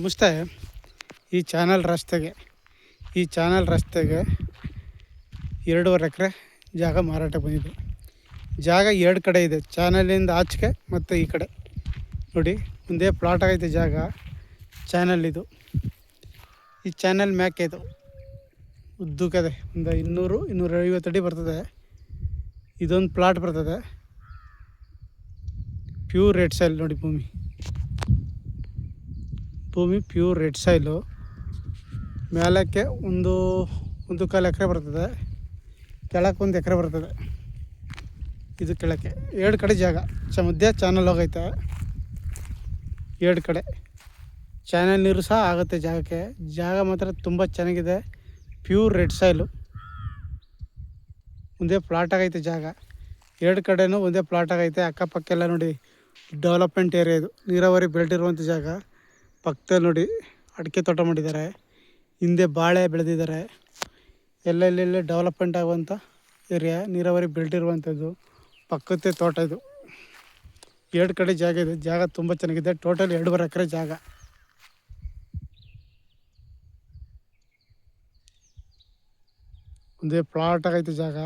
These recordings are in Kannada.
ನಮಸ್ತೆ. ಈ ಚಾನಲ್ ರಸ್ತೆಗೆ, ಈ ಚಾನಲ್ ರಸ್ತೆಗೆ ಎರಡೂವರೆ ಎಕರೆ ಜಾಗ ಮಾರಾಟಕ್ಕೆ ಬಂದಿದೆ ಜಾಗ ಎರಡು ಕಡೆ ಇದೆ, ಚಾನಲಿಂದ ಆಚೆಗೆ ಮತ್ತು ಈ ಕಡೆ. ನೋಡಿ ಒಂದೇ ಪ್ಲಾಟ್ ಆಗೈತೆ ಜಾಗ, ಚಾನಲ್ ಇದು. ಈ ಚಾನಲ್ ಮ್ಯಾಕೆ ಇದು? ಉದ್ದಕ್ಕದೆ, ಒಂದು ಇನ್ನೂರು, ಇನ್ನೂರ ಅಡಿ ಬರ್ತದೆ. ಇದೊಂದು ಪ್ಲಾಟ್ ಬರ್ತದೆ. ಪ್ಯೂರ್ ರೆಡ್ ಸೈಲ್ ನೋಡಿ ಭೂಮಿ. ಭೂಮಿ ಪ್ಯೂರ್ ರೆಡ್ ಸೈಲು ಮೇಲಕ್ಕೆ ಒಂದು ಒಂದು ಕಾಲು ಎಕರೆ ಬರ್ತದೆ. ಕೆಳಕ್ಕೆ ಒಂದು ಎಕರೆ ಬರ್ತದೆ. ಇದು ಕೆಳಕ್ಕೆ. ಎರಡು ಕಡೆ ಜಾಗ. ಚ ಮಧ್ಯ ಚಾನಲ್ ಹೋಗೈತೆ. ಎರಡು ಕಡೆ. ಚಾನಲ್ ನೀರು ಸಹ ಆಗುತ್ತೆ ಜಾಗಕ್ಕೆ. ಜಾಗ ಮಾತ್ರ ತುಂಬ ಚೆನ್ನಾಗಿದೆ. ಪ್ಯೂರ್ ರೆಡ್ ಸೈಲು ಒಂದೇ ಪ್ಲಾಟ್ ಆಗೈತೆ ಜಾಗ. ಎರಡು ಕಡೆನೂ ಒಂದೇ ಪ್ಲಾಟ್ ಆಗೈತೆ. ಅಕ್ಕಪಕ್ಕ ಎಲ್ಲ ನೋಡಿ ಡೆವಲಪ್ಮೆಂಟ್ ಏರಿಯಾ ಇದು. ನೀರಾವರಿ ಬೆಲ್ಟ್ ಇರುವಂಥ ಜಾಗ. ಪಕ್ಕದಲ್ಲಿ ನೋಡಿ ಅಡಿಕೆ ತೋಟ ಮಾಡಿದ್ದಾರೆ. ಹಿಂದೆ ಬಾಳೆ ಬೆಳೆದಿದ್ದಾರೆ. ಎಲ್ಲೆಲ್ಲೆಲ್ಲೇ ಡೆವಲಪ್ಮೆಂಟ್ ಆಗುವಂಥ ಏರಿಯಾ ನೀರಾವರಿ ಬೆಲ್ಟ್ ಇರುವಂಥದ್ದು ಪಕ್ಕത്തെ ತೋಟ ಇದು. ಎರಡು ಕಡೆ ಜಾಗ ಇದೆ. ಜಾಗ ತುಂಬ ಚೆನ್ನಾಗಿದೆ. ಟೋಟಲ್ ಎರಡೂವರೆ ಎಕರೆ ಜಾಗ. ಒಂದೇ ಪ್ಲಾಟ್ ಆಗೈತೆ ಜಾಗ.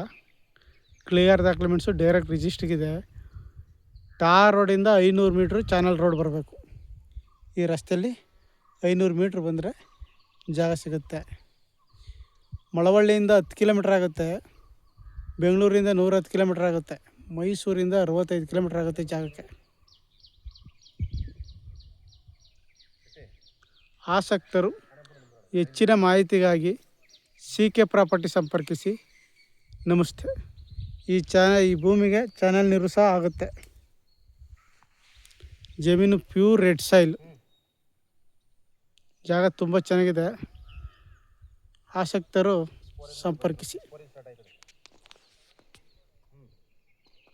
ಕ್ಲಿಯರ್ ಡಾಕ್ಯುಮೆಂಟ್ಸು ಡೈರೆಕ್ಟ್ ರಿಜಿಸ್ಟ್ರಿಗಿದೆ ಟಾರ್ ರೋಡಿಂದ ಐನೂರು ಮೀಟ್ರ್ ಚಾನಲ್ ರೋಡ್ ಬರಬೇಕು. ಈ ರಸ್ತೆಯಲ್ಲಿ ಐನೂರು ಮೀಟ್ರ್ ಬಂದರೆ ಜಾಗ ಸಿಗುತ್ತೆ. ಮಳವಳ್ಳಿಯಿಂದ ಹತ್ತು ಕಿಲೋಮೀಟ್ರ್ ಆಗುತ್ತೆ. ಬೆಂಗಳೂರಿಂದ ನೂರಹತ್ತು ಕಿಲೋಮೀಟ್ರ್ ಆಗುತ್ತೆ. ಮೈಸೂರಿಂದ ಅರವತ್ತೈದು ಕಿಲೋಮೀಟ್ರ್ ಆಗುತ್ತೆ ಜಾಗಕ್ಕೆ. ಆಸಕ್ತರು ಹೆಚ್ಚಿನ ಮಾಹಿತಿಗಾಗಿ ಸಿ ಕೆ ಪ್ರಾಪರ್ಟಿ ಸಂಪರ್ಕಿಸಿ. ನಮಸ್ತೆ. ಈ ಚಾನ ಈ ಭೂಮಿಗೆ ಚಾನಲ್ ನೀರು ಸಹ ಆಗುತ್ತೆ. ಜಮೀನು ಪ್ಯೂರ್ ರೆಡ್ ಸೈಲ್ ಜಾಗ ತುಂಬ ಚೆನ್ನಾಗಿದೆ. ಆಸಕ್ತರು ಸಂಪರ್ಕಿಸಿ.